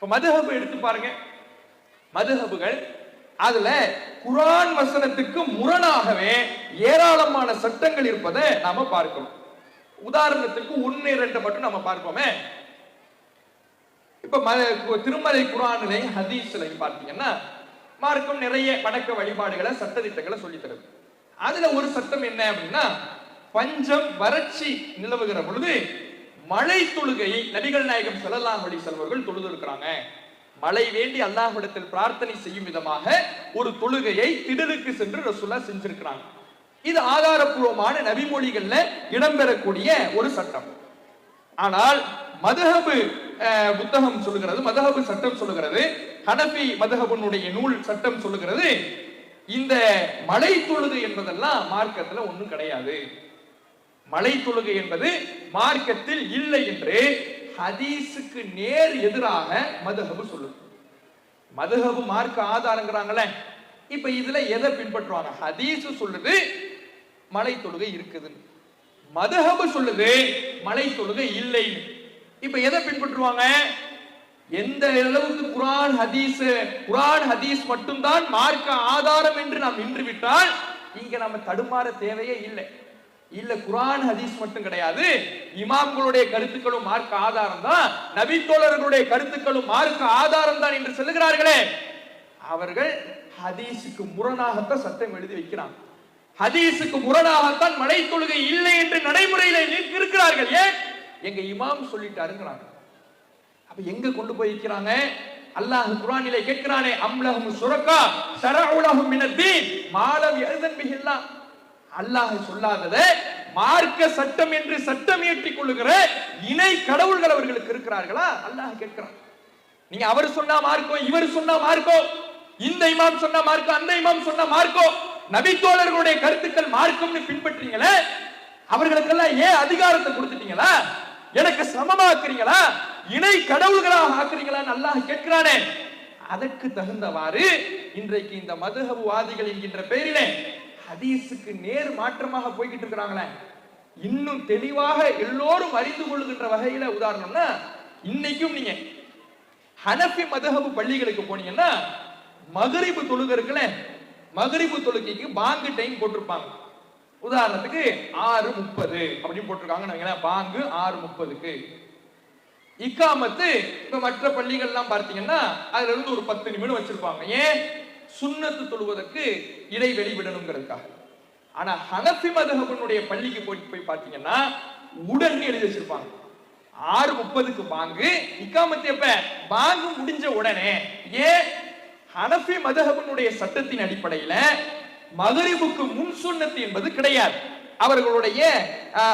இப்ப மதுஹபு எடுத்து பாருங்க. மதுஹபுகள் அதுல குரான் வசனத்துக்கு முரணாகவே ஏராளமான சட்டங்கள் இருப்பதை நாம பார்க்கிறோம் உதாரணத்துக்கு ஒன்னு இரண்டு மட்டும் நம்ம பார்ப்போமே. இப்ப ம- திருமலை குரானிலையும் ஹதீஸ்லையும் பார்த்தீங்கன்னா மார்க்கம் நிறைய வணக்க வழிபாடுகளை சட்டதிட்டங்களை சொல்லி தருது. அதுல ஒரு சட்டம் என்ன அப்படின்னா பஞ்சம் வறட்சி நிலவுகிற பொழுது மழை தொழுகை நபிகள் நாயகம் செல்லலாம் அலி செல்வர்கள் தொழுது இருக்கிறாங்க மழை வேண்டி அல்லாஹ்விடத்தில் பிரார்த்தனை செய்யும் விதமாக ஒரு தொழுகையை திடலுக்கு சென்று ரசுல்லா செஞ்சிருக்கிறாங்க. இது ஆதாரப்பூர்வமான நபிமொழிகள்ல இடம்பெறக்கூடிய ஒரு சட்டம். ஆனால் மதுஹபு புத்தகம் சொல்லுகிறது மதுஹபு சட்டம் சொல்லுகிறது ஹனபி மதுஹபனுடைய நூல் சட்டம் சொல்லுகிறது இந்த மலை தொழுகை என்பதெல்லாம் மார்க்கத்துல ஒண்ணும் கிடையாது. மலை தொழுகை என்பது மார்க்கத்தில் இல்லை என்று ஹதீஸுக்கு நேர் எதிராக மதுஹபு சொல்லுது. மதுஹபு மார்க்க ஆதாரங்கிறாங்களே இப்ப இதுல எதை பின்பற்றுவாங்க? ஹதீஸ் சொல்லுது மலை தொழுகை இருக்குதுன்னு. மதுஹபு சொல்லுது மலை தொழுகை இல்லை இப்ப எதை பின்பற்றுவாங்க? எந்த அளவுக்கு குரான் ஹதீஸ் குரான் ஹதீஸ் மட்டும்தான் மார்க்க ஆதாரம் என்று நாம் நின்று விட்டால் இங்க நம்ம தடுமாற தேவையே இல்லை. இல்ல குரான் ஹதீஸ் மட்டும் கிடையாது. இமாம்களுடைய கருத்துக்களும் மார்க்க ஆதாரம் தான். நபித்தோழர்களுடைய கருத்துக்களும் மார்க்க ஆதாரம் தான் என்று சொல்லுகிறார்களே. அவர்கள் ஹதீஸுக்கு முரணாகத்தான் சத்தம் எழுதி வைக்கிறான் ஹதீஸுக்கு முரணாகத்தான் மலை தொழுகை இல்லை என்று நடைமுறையில இருக்கிறார்கள். ஏன்? எங்க இமாம் சொல்லிட்டாருங்கிறாங்க அப்ப எங்க கொண்டு போய் வைக்கிறாங்க? அல்லாஹ் குரானிலே கேட்கிறானே அம்லஹும் சுரக்கா சரவுலகம் மினத்தீன் மாலம் எழுதன் பிஹில்லாஹ் அல்லாஹ் சொல்லாதத மார்க்க சட்டம் என்று சட்டம் இயற்றிக் கொள்ளுகிற இணை கடவுள்கள் அவர்களுக்கு இருக்கிறார்களா? அல்லாஹ் கேட்கிறான். நீங்க அவர் சொன்னா மார்க்கோ இவர் சொன்னா மார்க்கோ இந்த இமாம் சொன்னா மார்க்கோ அந்த இமாம் சொன்னா மார்க்கோ நபித்தோழர்களுடைய கருத்துக்கள் மார்க்கம்னு பின்பற்றீங்களே அவர்களுக்கெல்லாம் ஏன் அதிகாரத்தை கொடுத்துட்டீங்களா? எனக்கு சமமாக்குறீங்களா இணை கடவுள்களாக ஆக்குறீங்களா அல்லாஹ் கேட்கிறானே. அதற்கு தகுந்தவாறு இன்றைக்கு இந்த மதுஹபுவாதிகள் என்கின்ற பெயரிலே ஹதீஸுக்கு நேர் மாற்றமாக போய்கிட்டு இருக்கிறாங்களே. இன்னும் தெளிவாக எல்லோரும் அறிந்து கொள்ளுகின்ற வகையில உதாரணம்னா இன்னைக்கும் நீங்க ஹனபி மதகபு பள்ளிகளுக்கு போனீங்கன்னா மகரிபு தொழுகை இருக்குல்ல மகரிபு தொழுகைக்கு பாங்கு டைம் போட்டிருப்பாங்க. உதாரணத்துக்கு ஆறு முப்பது அப்படின்னு போட்டிருக்காங்கன்னு பாங்கு ஆறு முப்பதுக்கு. இக்காமத்து இப்ப மற்ற பள்ளிகள்லாம் பார்த்தீங்கன்னா அதுல இருந்து ஒரு பத்து நிமிடம் வச்சிருப்பாங்க. ஏன்? சுண்ணத்து தொழுவதற்கு இடைவெளி விடணுங்கிறதுக்காக ஆனா ஹனஃபி மதகபனுடைய பள்ளிக்கு போய் போய் பார்த்தீங்கன்னா உடனே எழுதி வச்சிருப்பாங்க. ஆறு முப்பதுக்கு பாங்கு இக்காமத்து எப்ப? பாங்கு முடிஞ்ச உடனே ஏன் ஹனஃபி மதகபனுடைய சட்டத்தின் அடிப்படையில மகரிபுக்கு முன் சுன்னத்து என்பது கிடையாது. அவர்களுடைய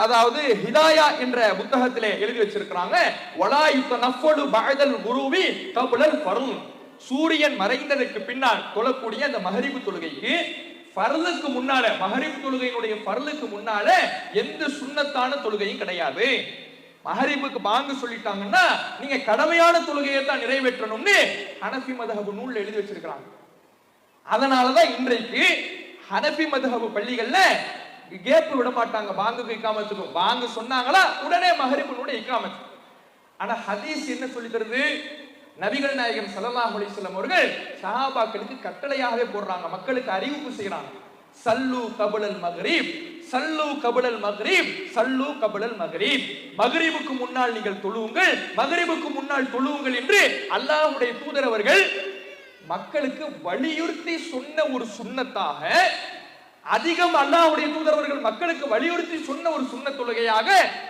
அதாவது ஹிதாயா என்ற புத்தகத்திலே எழுதி வச்சிருக்கிறாங்க வலா யுத்த நஃபடு பகதல் குருவி கபுலல் ஃபர்ல். சூரியன் மறைந்ததற்கு பின்னால் தொழக்கூடிய அந்த மகரிப்பு தொழுகைக்கு ஃபர்லுக்கு முன்னால மகரிப்பு தொழுகையினுடைய ஃபர்லுக்கு முன்னால எந்த சுண்ணத்தான தொழுகையும் கிடையாது. மகரிபுக்கு பாங்கு சொல்லிட்டாங்கன்னா நீங்க கடமையான தொழுகையை தான் நிறைவேற்றணும்னு ஹனஃபி மதஹபு நூல் எழுதி வச்சிருக்கிறாங்க. அதனாலதான் இன்றைக்கு ஹனபி மதுஹபு பள்ளிகள்ல கேப்பு விட மாட்டாங்க பாங்குக்கு இக்காமத்துக்கும் பாங்கு சொன்னாங்களா உடனே மகரிபுனோட இக்காமத்து. ஆனா ஹதீஸ் என்ன சொல்லி தருது நபிகள் நாயகம் ஸல்லல்லாஹு அலைஹி அவர்கள் சஹாபாக்களுக்கு கட்டளையாகவே போடுறாங்க. மக்களுக்கு அறிவிப்பு செய்யறாங்க. சல்லு கபுலல் மகரீப் சல்லு கபுலல் மகரீப் சல்லு கபுலல் மகரீப் மகரீபுக்கு முன்னால் நீங்கள் தொழுவுங்கள் மகரீபுக்கு முன்னால் தொழுவுங்கள் என்று அல்லாஹ்வுடைய தூதரவர்கள் மக்களுக்கு வலியுறுத்தி சொன்ன ஒரு சுண்ணத்தாக அதிகம் அல்லாஹ்வுடைய தூதரவர்கள் மக்களுக்கு வலியுறுத்தி சொன்ன ஒரு சுண்ண தொழுகையாக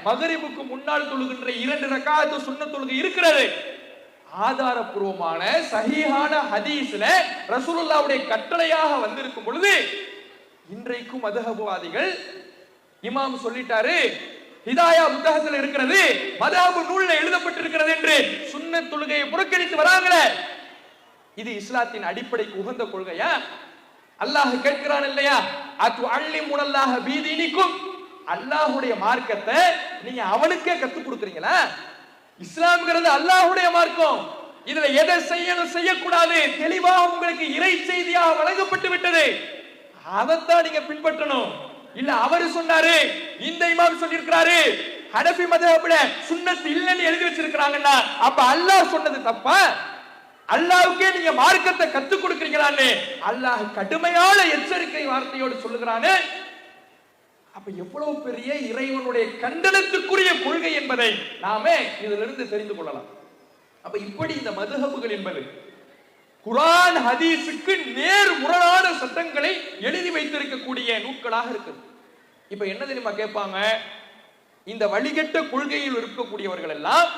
மகரிபுக்கு முன்னால் தொழுகின்ற இரண்டு ரக்காத்து சுண்ண தொழுகை இருக்கிறது. ஆதாரபூர்வமான சஹீஹான ஹதீஸ்ல ரசூலுல்லாவுடைய கட்டளையாக வந்திருக்கும் பொழுது இன்றைக்கும் மதஹபுவாதிகள் இமாம் சொல்லிட்டாரு ஹிதாயா புத்தகத்தில் இருக்கிறது மதகபு நூல்ல எழுதப்பட்டிருக்கிறது என்று சுன்ன தொழுகையை புறக்கணித்து வராங்களே. இது இஸ்லாத்தின் அடிப்படைக்கு உகந்த கொள்கையா? அல்லாஹ் கேட்கிறான் இல்லையா? அது அள்ளி முனல்லாக பீதினிக்கும் அல்லாஹுடைய மார்க்கத்தை நீங்க அவனுக்கே கத்துக் கொடுக்குறீங்களா? இஸ்லாம்ங்கிறது அல்லாஹுடைய மார்க்கம். இதுல எதை செய்யணும் செய்யக்கூடாது தெளிவாக உங்களுக்கு இறை செய்தியாக வழங்கப்பட்டு விட்டது. அதைத்தான் நீங்க பின்பற்றணும். இல்ல அவரு சொன்னாரு இந்த இமாம் சொல்லியிருக்கிறாரு ஹனபி மதஹப்ல சுண்ணத் இல்லைன்னு எழுதி வச்சிருக்கிறாங்கன்னா அப்ப அல்லாஹ் சொன்னது தப்பா? அல்லாவுக்கே நீங்க மார்க்கத்தை கத்துக் கொடுக்கிறீங்களான்னு அல்லாஹ் கடுமையான எச்சரிக்கை வார்த்தையோடு சொல்லுகிறானே அப்ப எவ்வளவு பெரிய இறைவனுடைய கண்டனத்துக்குரிய கொள்கை என்பதை நாமே இதிலிருந்து தெரிந்து கொள்ளலாம். அப்ப இப்படி இந்த மதுஹபுகள் என்பது குரான் ஹதீஸுக்கு நேர் முரணான சட்டங்களை எழுதி வைத்திருக்கக்கூடிய நூல்களாக இருக்குது. இப்ப என்ன தெரியுமா கேட்பாங்க? இந்த வழிகட்ட கொள்கையில் இருக்கக்கூடியவர்கள் எல்லாம்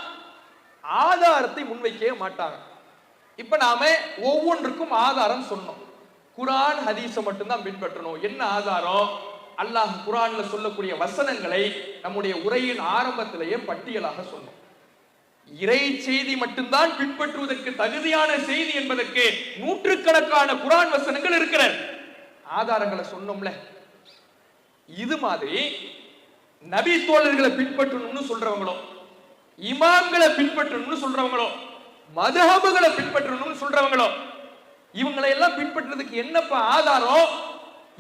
ஆதாரத்தை முன்வைக்கவே மாட்டாங்க. இப்ப நாம ஒவ்வொன்றுக்கும் ஆதாரம் சொன்னோம். குரான் ஹதீஸை மட்டும்தான் பின்பற்றணும். என்ன ஆதாரம்? அல்லாஹ் குரான்ல சொல்லக்கூடிய வசனங்களை நம்முடைய உரையின் ஆரம்பத்திலேயே பட்டியலாக சொன்னோம். இறை செய்தி மட்டும்தான் பின்பற்றுவதற்கு தகுதியான செய்தி என்பதற்கு நூற்றுக்கணக்கான குரான் வசனங்கள் இருக்கிறது. ஆதாரங்களை சொன்னோம்ல. இது மாதிரி நபி தோழர்களை பின்பற்றணும்னு சொல்றவங்களோ இமாம்களை பின்பற்றணும்னு சொல்றவங்களோ மதஹபுகளை பின்பற்றணும்னு சொல்றவங்களோ இவங்களை எல்லாம் பின்பற்றுறதுக்கு என்னப்பா ஆதாரம்?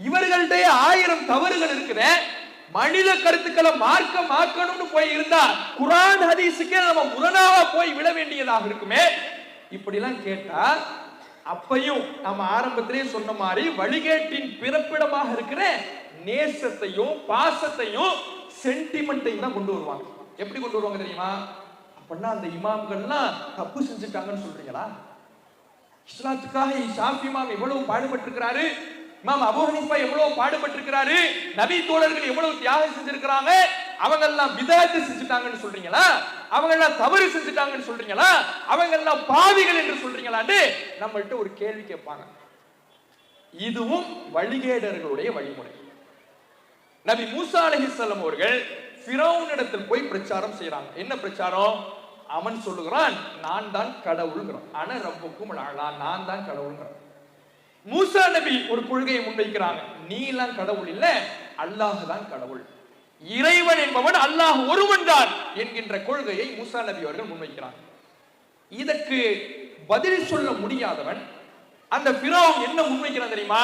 இவர்கள்ட்ட ஆயிரம் தவறுகள் இருக்குதே. மனித கருத்துக்களை மார்க்கம் ஆக்கணும்னு போய் இருந்தா குரான் ஹதீஸுக்கே நம்ம முரணாவா போய் விட வேண்டியதாக இருக்குமே. இப்படிலாம் கேட்டா அப்பையும் நம்ம ஆரம்பத்திலே சொன்ன மாதிரி வழிகேட்டின் பிறப்பிடமாக இருக்கிற நேசத்தையும் பாசத்தையும் சென்டிமெண்ட்டையும் தான் கொண்டு வருவாங்க. எப்படி கொண்டு வருவாங்க தெரியுமா? அப்படின்னா அந்த இமாம்கள்லாம் தப்பு செஞ்சுட்டாங்கன்னு சொல்றீங்களா? இஸ்லாத்துக்காக ஷாஃபி இமாம் எவ்வளவு பாடுபட்டிருக்கிறாரு. இமாம் அபூ ஹனீஃபா எவ்வளவு பாடுபட்டிருக்கிறாரு? நபி தோழர்கள் எவ்வளவு தியாகம் செஞ்சிருக்கிறாங்க? அவங்க எல்லாம் விதாயத்து செஞ்சுட்டாங்கன்னு சொல்றீங்களா? அவங்க எல்லாம் தவறு செஞ்சுட்டாங்கன்னு சொல்றீங்களா? அவங்க எல்லாம் பாவிகள் என்று சொல்றீங்களான்னு நம்மள்ட்ட ஒரு கேள்வி கேட்பாங்க. இதுவும் வழிகேடர்களுடைய வழிமுறை. நபி மூசா அலஹிசல்லம் அவர்கள் ஃபிரௌனிடத்தில் போய் பிரச்சாரம் செய்யறாங்க என்ன பிரச்சாரம்? அவன் சொல்லுகிறான் நான் தான் கடவுள்கிறான் ஆனா ரப்புக்கும் நான் தான் கடவுள்கிறான் மூசா நபி ஒரு கொள்கையை முன்வைக்கிறாங்க. நீ எல்லாம் கடவுள் இல்ல அல்லாஹ் தான் கடவுள். இறைவன் என்பவன் அல்லாஹ் ஒருவன் தான் என்கின்ற கொள்கையை மூசா நபி அவர்கள் முன்வைக்கிறாங்க. இதற்கு பதில் சொல்ல முடியாதவன் அந்த பிறவன் என்ன முன்வைக்கிறான் தெரியுமா?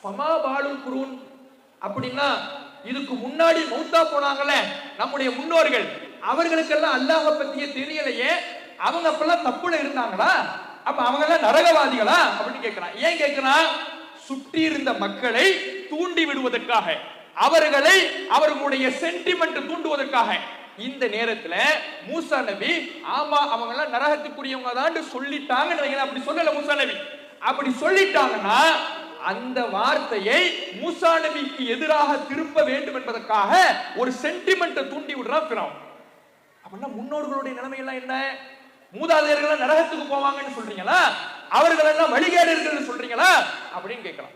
ஃபமா பாலுல் குரூன். அப்படின்னா இதுக்கு முன்னாடி மௌத்தா போனாங்கல்ல நம்முடைய முன்னோர்கள். அவர்களுக்கெல்லாம் அல்லாஹ பத்திய தெரியலையே அவங்க அப்பெல்லாம் தப்புல இருந்தாங்களா? அப்ப அவங்க எல்லாம் நரகவாதிகளா? அப்படின்னு கேட்கிறான் ஏன் கேட்கிறான் சுற்றி இருந்த மக்களை தூண்டி விடுவதற்காக. அவர்களை அவர்களுடைய சென்டிமெண்ட் தூண்டுவதற்காக. இந்த நேரத்துல மூசா நபி ஆமா அவங்க எல்லாம் நரகத்துக்குரியவங்க தான் சொல்லிட்டாங்கன்னு அப்படி சொல்லல மூசா நபி. அப்படி சொல்லிட்டாங்கன்னா அந்த வார்த்தையை மூசா நபிக்கு எதிராக திருப்ப வேண்டும் என்பதற்காக ஒரு சென்டிமெண்ட்டை தூண்டி விடுறான் பிறவன் அப்படின்னா முன்னோர்களுடைய நிலைமை எல்லாம் என்ன? மூதாதையர்கள் நரகத்துக்கு போவாங்கன்னு சொல்றீங்களா? அவர்கள் எல்லாம் வழிகேடர்கள் சொல்றீங்களா? அப்படின்னு கேட்கலாம்.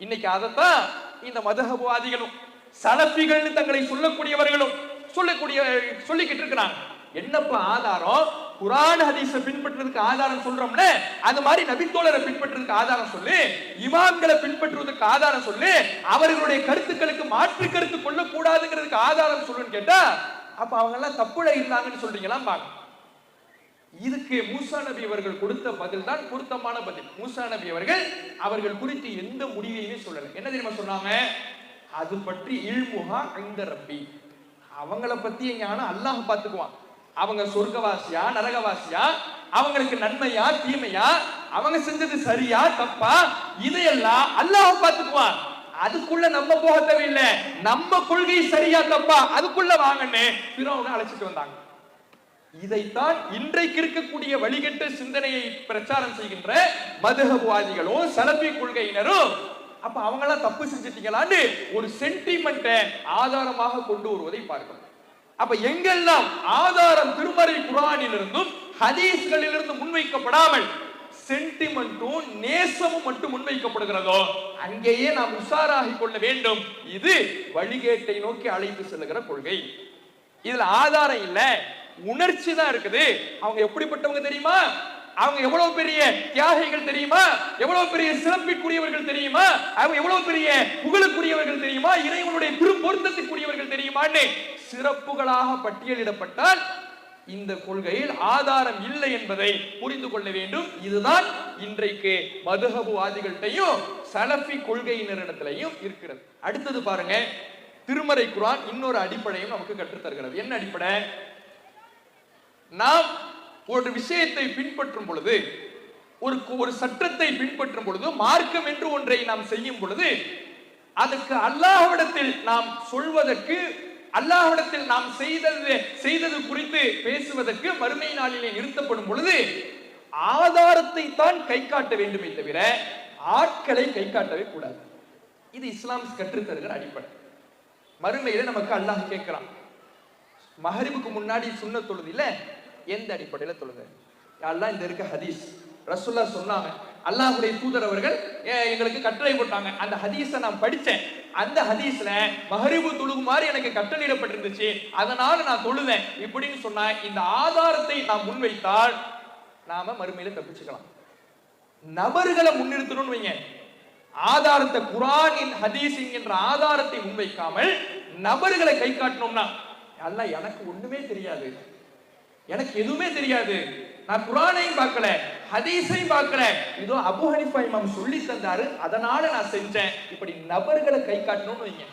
இன்னைக்கு அதைத்தான் இந்த மதகவாதிகளும் சலப்பிகள்னு தங்களை சொல்லக்கூடியவர்களும் சொல்லக்கூடிய சொல்லிக்கிட்டு இருக்கிறாங்க. என்னப்பா ஆதாரம்? குரான் ஹதீஸ பின்பற்றுறதுக்கு ஆதாரம் சொல்றோம்ல அந்த மாதிரி நபித்தோழரை பின்பற்றுறதுக்கு ஆதாரம் சொல்லு இமாம்களை பின்பற்றுவதற்கு ஆதாரம் சொல்லு அவர்களுடைய கருத்துக்களுக்கு மாற்று கருத்து கொள்ளக்கூடாதுங்கிறதுக்கு ஆதாரம் சொல்லுன்னு கேட்டா அப்ப அவங்க எல்லாம் தப்புல இருந்தாங்கன்னு சொல்றீங்களா பாங்க இதுக்கு மூசா நபி அவர்கள் கொடுத்த பதில் தான் பொருத்தமான பதில். மூசா நபி அவர்கள் அவர்கள் குறித்து எந்த முடிவையுமே சொல்லல. என்ன தெரியுமா சொன்னாங்க? அது பற்றி இல்முகா இந்த ரப்பி. அவங்கள பத்தி ஞானம் அல்லாஹ் பார்த்துக்குவான் அவங்க சொர்க்கவாசியா நரகவாசியா அவங்களுக்கு நன்மையா தீமையா அவங்க செஞ்சது சரியா தப்பா இதையெல்லாம் அல்லாஹ் பார்த்துக்குவான் அதுக்குள்ள நம்ம போக தேவையில்லை நம்ம கொள்கை சரியா தப்பா அதுக்குள்ள வாங்கன்னு பிறவனை அழைச்சிட்டு வந்தாங்க. இதைத்தான் இன்றைக்கு இருக்கக்கூடிய வழிகட்ட சிந்தனையை பிரச்சாரம் செய்கின்ற மதுகவாதிகளும் சலபி கொள்கையினரும். அப்ப அவங்களாம் தப்பு செஞ்சிட்டீங்களான்னு ஒரு சென்டிமெண்ட்டை ஆதாரமாக கொண்டு வருவதை பார்க்கணும். அப்ப எங்கெல்லாம் ஆதாரம் திருமறை குரானிலிருந்தும் ஹதீஸ்களிலிருந்து முன்வைக்கப்படாமல் சென்டிமெண்ட்டும் நேசமும் மட்டும் முன்வைக்கப்படுகிறதோ அங்கேயே நாம் உஷாராகி கொள்ள வேண்டும். இது வழிகேட்டை நோக்கி அழைத்து செல்லுகிற கொள்கை. இதுல ஆதாரம் இல்லை. உணர்ச்சி தான் இருக்குது. அவங்க எப்படிப்பட்டவங்க தெரியுமா? அவங்க எவ்வளவு பெரிய தியாகிகள் தெரியுமா? எவ்வளவு பெரிய சிறப்பிற்குரியவர்கள் தெரியுமா? அவங்க எவ்வளவு பெரிய புகழுக்குரியவர்கள் தெரியுமா? இறைவனுடைய திரு பொருத்தத்துக்குரியவர்கள் தெரியுமான்னு சிறப்புகளாக பட்டியலிடப்பட்டால் இந்த கொள்கையில் ஆதாரம் இல்லை என்பதை புரிந்து கொள்ள வேண்டும். இதுதான் இன்றைக்கு மதுஹபுவாதிகள்கிட்டையும் சலஃபி கொள்கையினரிடத்திலையும் இருக்கிறது. அடுத்தது பாருங்க திருமறை குரான் இன்னொரு அடிப்படையும் நமக்கு கற்றுத் தருகிறது என்ன அடிப்படை? நாம் ஒரு விஷயத்தை பின்பற்றும் பொழுது ஒரு ஒரு சட்டத்தை பின்பற்றும் பொழுது மார்க்கம் என்று ஒன்றை நாம் செய்யும் பொழுது அதுக்கு அல்லாஹ்விடத்தில் நாம் சொல்வதற்கு அல்லாஹ்விடத்தில் நாம் செய்தது செய்தது குறித்து பேசுவதற்கு மறுமை நாளிலே நிறுத்தப்படும் பொழுது ஆதாரத்தை தான் கை காட்ட வேண்டுமே தவிர ஆட்களை கை காட்டவே கூடாது. இது இஸ்லாம் கற்றுத்தருகிற அடிப்படை. மறுமையில நமக்கு அல்லாஹ் கேட்கிறான். மகரிபுக்கு முன்னாடி சுன்ன தொழுதில்ல எந்த அடிப்படையில தொழுது அல்லாஹ் இந்த இருக்க ஹதீஸ்? ரசுல்லா சொன்னாங்க. அல்லாஹுடைய தூதர் அவர்கள் எங்களுக்கு கட்டளை போட்டாங்க. அந்த ஹதீஸை நான் படித்தேன். அந்த ஹதீஸ்ல மஹரிபு தொழுகுமாறு எனக்கு கட்டளையிடப்பட்டிருந்துச்சு. அதனால நான் தொழுதேன். இப்படின்னு சொன்னா இந்த ஆதாரத்தை நாம் முன்வைத்தால் நாம மறுமையில தப்பிச்சுக்கலாம். நபர்களை முன்னிறுத்தணும்னு வைங்க. ஆதாரத்தை குரானின் ஹதீஸின் என்ற ஆதாரத்தை முன்வைக்காமல் நபர்களை கை காட்டணும்னா அல்ல எனக்கு ஒண்ணுமே தெரியாது. எனக்கு எதுவுமே தெரியாது. நான் குரானையும் பார்க்கல ஹதீஸையும் பார்க்கல. இதோ அபு ஹனிஃபா இமாம் சொல்லி தந்தாரு அதனால நான் செஞ்சேன். இப்படி நபர்களை கை காட்டணும்னு வைங்க.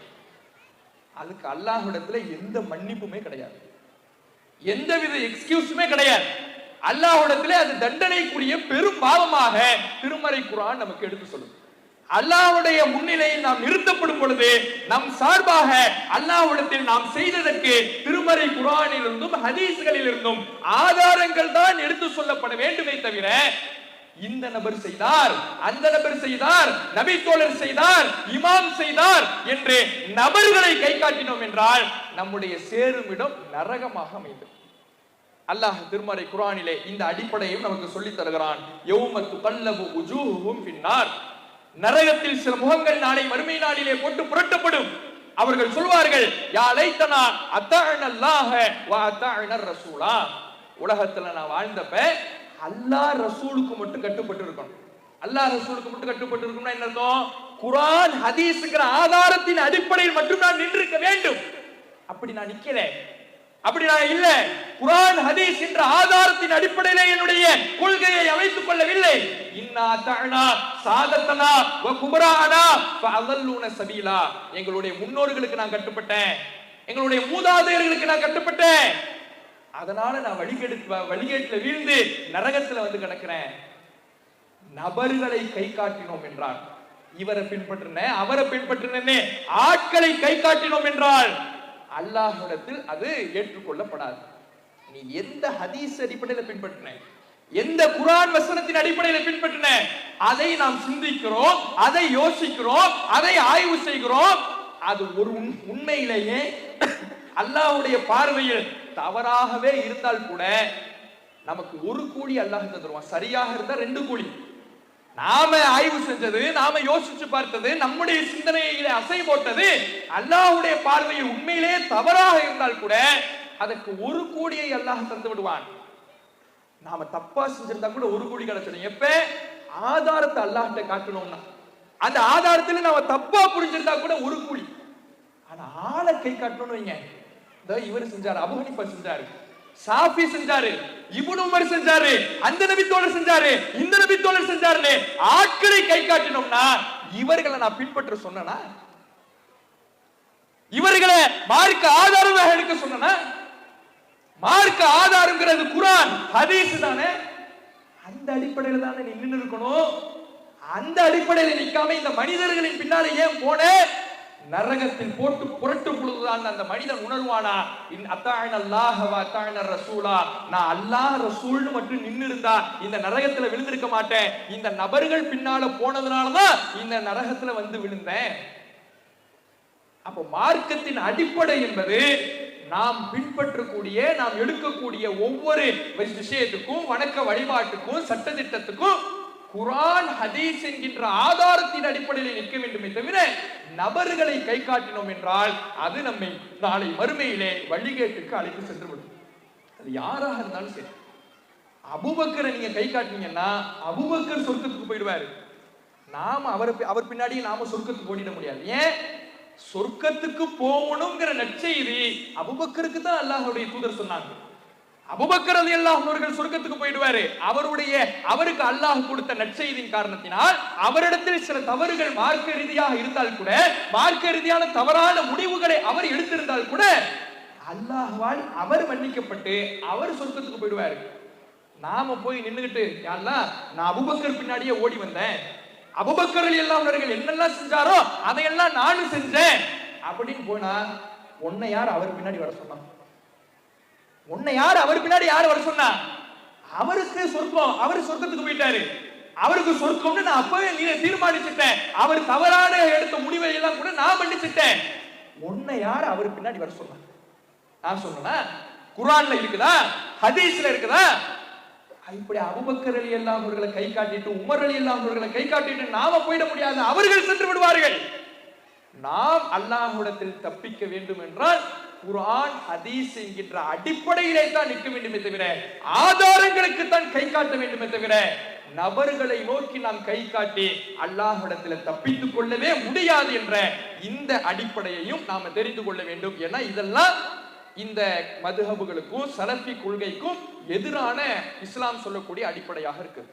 அதுக்கு அல்லாஹிடத்துல எந்த மன்னிப்புமே கிடையாது. எந்த வித எக்ஸ்கியூஸுமே கிடையாது. அல்லாஹிடத்துல அது தண்டனைக்குரிய பெரும் பாவமாக திருமறை குரான் நமக்கு எடுத்து சொல்லுது. அல்லாவுடைய முன்னிலையில் நாம் நிறுத்தப்படும் பொழுது நம் சார்பாக அல்லாஹ்விடத்தில் நாம் செய்ததற்கு திருமறை குரானிலிருந்தும் ஹதீஸ்களிலிருந்தும் ஆதாரங்கள் தான் எடுத்து சொல்லப்பட வேண்டுமே தவிர இந்த நபர் செய்தார் அந்த நபர் செய்தார் நபி தோழர் செய்தார் இமாம் செய்தார் என்று நபர்களை கை காட்டினோம் என்றால் நம்முடைய சேருமிடம் நரகமாக அமைந்தது. அல்லாஹ் திருமறை குரானிலே இந்த அடிப்படையும் நமக்கு சொல்லித் தருகிறான். யௌமத்து கல்லபு உஜூஹும் பின்னார் நரகத்தில் சில முகங்கள் நாளை மறுமை நாளிலே போட்டு புரட்டப்படும். அவர்கள் சொல்வார்கள் யாழைத்தனா அத்தாழ்நல்லாக அத்தாஅன அல்லாஹ ரசூலா. உலகத்துல நான் வாழ்ந்தப்ப அல்லாஹ் ரசூலுக்கு மட்டும் கட்டுப்பட்டு இருக்கணும் அல்லாஹ் ரசூலுக்கு மட்டும் கட்டுப்பட்டு இருக்கணும்னா என்ன அர்த்தம்? குரான் ஹதீஸ்ங்கிற ஆதாரத்தின் அடிப்படையில் மட்டும் நான் நின்றிருக்க வேண்டும். அப்படி நான் நிக்கிறேன் அப்படி நான் இல்ல. குரான் ஹதீஸ் என்ற ஆதாரத்தின் அடிப்படையில் என்னுடைய கொள்கையை அமைத்துக் கொள்ளவில்லை. இன்னா தஅனா சாதத்தனா வ குபரானா சபீலா. எங்களுடைய முன்னோர்களுக்கு நான் கட்டுப்பட்டேன். எங்களுடைய மூதாதையர்களுக்கு நான் கட்டுப்பட்டேன். அதனால நான் வழிகெடுத்து வழிகேட்டுல வீழ்ந்து நரகத்துல வந்து கிடக்கிறேன். நபர்களை கை காட்டினோம் என்றார். இவரை பின்பற்றின அவரை பின்பற்றினே ஆட்களை கை காட்டினோம் என்றால் அல்லாஹிடத்தில் அது ஏற்றுக்கொள்ளப்படாது. நீ எந்த ஹதீஸ் அடிப்படையில் பின்பற்றின? எந்த குரான் வசனத்தின் அடிப்படையில் பின்பற்றின? அதை நாம் சிந்திக்கிறோம் அதை யோசிக்கிறோம் அதை ஆய்வு செய்கிறோம். அது ஒரு உண்- உண்மையிலேயே அல்லாஹ்வுடைய பார்வையில் தவறாகவே இருந்தால் கூட நமக்கு ஒரு கூலி அல்லாஹ் தந்துருவான். சரியாக இருந்தா ரெண்டு கூலி நாம ஆய்வு செஞ்சது நாம யோசிச்சு பார்த்தது நம்முடைய சிந்தனையில அசை போட்டது அல்லாஹ்வுடைய பார்வையில் உண்மையிலேயே தவறாக இருந்தால் கூட அதற்கு ஒரு கோடியை அல்லாஹ் தந்து விடுவான். நாம தப்பா செஞ்சிருந்தா கூட ஒரு கோடி கிடைச்சிடும். எப்ப? ஆதாரத்தை அல்லாஹிட்ட காட்டணும்னா. அந்த ஆதாரத்துல நாம தப்பா புரிஞ்சிருந்தா கூட ஒரு கூலி ஆனா ஆளை கை காட்டணும்னு வைங்க. இவர் செஞ்சாரு அபு செஞ்சாரு. சாஃபி செஞ்சாரு இபுன் உமர் செஞ்சாரு அந்த நபி தோழர் செஞ்சாரு இந்த நபி தோழர் செஞ்சாருன்னு ஆட்களை கை காட்டினோம்னா இவர்களை நான் பின்பற்ற சொன்னனா? இவர்களை மார்க்க ஆதாரமாக எடுக்க சொன்னா மார்க்க ஆதாரங்கிறது குரான் ஹதீஸ் தானே? அந்த அடிப்படையில தானே நீ இருக்கணும் அந்த அடிப்படையில நிக்காம இந்த மனிதர்களின் பின்னால ஏன் போன நரகத்தில் போட்டு புரட்டும் பொழுதுதான் அந்த மனிதன் உணர்வானா? இன் அத்தாயன் அல்லாஹ் அத்தாயன ரசூலா. நான் அல்லாஹ் ரசூல்னு மட்டும் நின்று இருந்தா இந்த நரகத்துல விழுந்திருக்க மாட்டேன். இந்த நபர்கள் பின்னால போனதுனாலதான் இந்த நரகத்துல வந்து விழுந்தேன். அப்ப மார்க்கத்தின் அடிப்படை என்பது நாம் பின்பற்றக்கூடிய நாம் எடுக்கக்கூடிய ஒவ்வொரு விஷயத்துக்கும் வணக்க வழிபாட்டுக்கும் சட்டத்திட்டத்துக்கும் குரான் ஹதீஸ் என்கின்ற ஆதாரத்தின் அடிப்படையில் நிற்க வேண்டுமே தவிர நபர்களை கை காட்டினோம் என்றால் அது நம்மை நாளை மறுமையிலே வழிகேட்டுக்கு அழைத்து சென்று விடும் அது யாராக இருந்தாலும் சரி. அபுபக்கரை நீங்க கை காட்டினீங்கன்னா அபுபக்கர் சொர்க்கத்துக்கு போயிடுவாரு. நாம அவர் அவர் பின்னாடியே நாம சொர்க்கத்துக்கு ஓடிட முடியாது. ஏன்? சொர்க்கத்துக்கு போகணுங்கிற நற்செய்தி அபுபக்கருக்கு தான் அல்லாஹ்வுடைய தூதர் சொன்னாங்க. அபுபக்கர் அலி அவர்கள் சொர்க்கத்துக்கு போயிடுவாரு. அவருடைய அவருக்கு அல்லாஹ் கொடுத்த நற்செய்தியின் காரணத்தினால் அவரிடத்தில் சில தவறுகள் மார்க்க ரீதியாக இருந்தால் கூட மார்க்க ரீதியான தவறான முடிவுகளை அவர் எடுத்திருந்தால் கூட அல்லாஹ்வால் அவர் மன்னிக்கப்பட்டு அவர் சொர்க்கத்துக்கு போயிடுவாரு. நாம போய் நின்னுகிட்டு யாரெல்லாம் நான் அபுபக்கர் பின்னாடியே ஓடி வந்தேன். அபுபக்கர் அலி அவர்கள் என்னெல்லாம் செஞ்சாரோ அதையெல்லாம் நானும் செஞ்சேன். அப்படின்னு போனா உன்னை யார் அவர் பின்னாடி வர சொன்னான்? உன்னை யார்? அவர் பின்னாடி யார் வர சொன்னா? அவருக்கு சொர்க்கம். அவர் சொர்க்கத்துக்கு போயிட்டாரு. அவருக்கு சொர்க்கம்னு நான் அப்பவே நீ தீர்மானிச்சுட்டேன். அவர் தவறான எடுத்த முடிவை எல்லாம் கூட நான் மன்னிச்சுட்டேன். உன்னை யார்? அவர் பின்னாடி வர சொன்னா. நான் சொன்னா குரான்ல இருக்குதா? ஹதீஸ்ல இருக்குதா? இப்படி அபுபக்கர் அலி எல்லாம் அவர்களை கை காட்டிட்டு உமர் அலி எல்லாம் அவர்களை கை காட்டிட்டு நாம போயிட முடியாது. அவர்கள் சென்று விடுவார்கள். நாம் அல்லாஹ்விடத்தில் தப்பிக்க வேண்டும் என்றால் குரான் ஹதீஸ் என்கின்ற அடிப்படையிலே தான் நிற்க வேண்டுமே தவிர ஆதாரங்களுக்கு தான் கை காட்ட வேண்டுமே தவிர நபர்களை நோக்கி நாம் கை காட்டி அல்லாஹிடத்தில் தப்பித்துக் கொள்ளவே முடியாது என்ற இந்த அடிப்படையையும் நாம தெரிந்து கொள்ள வேண்டும். ஏன்னா இதெல்லாம் இந்த மதுஹபுகளுக்கும் சலஃபி கொள்கைக்கும் எதிரான இஸ்லாம் சொல்லக்கூடிய அடிப்படையாக இருக்குது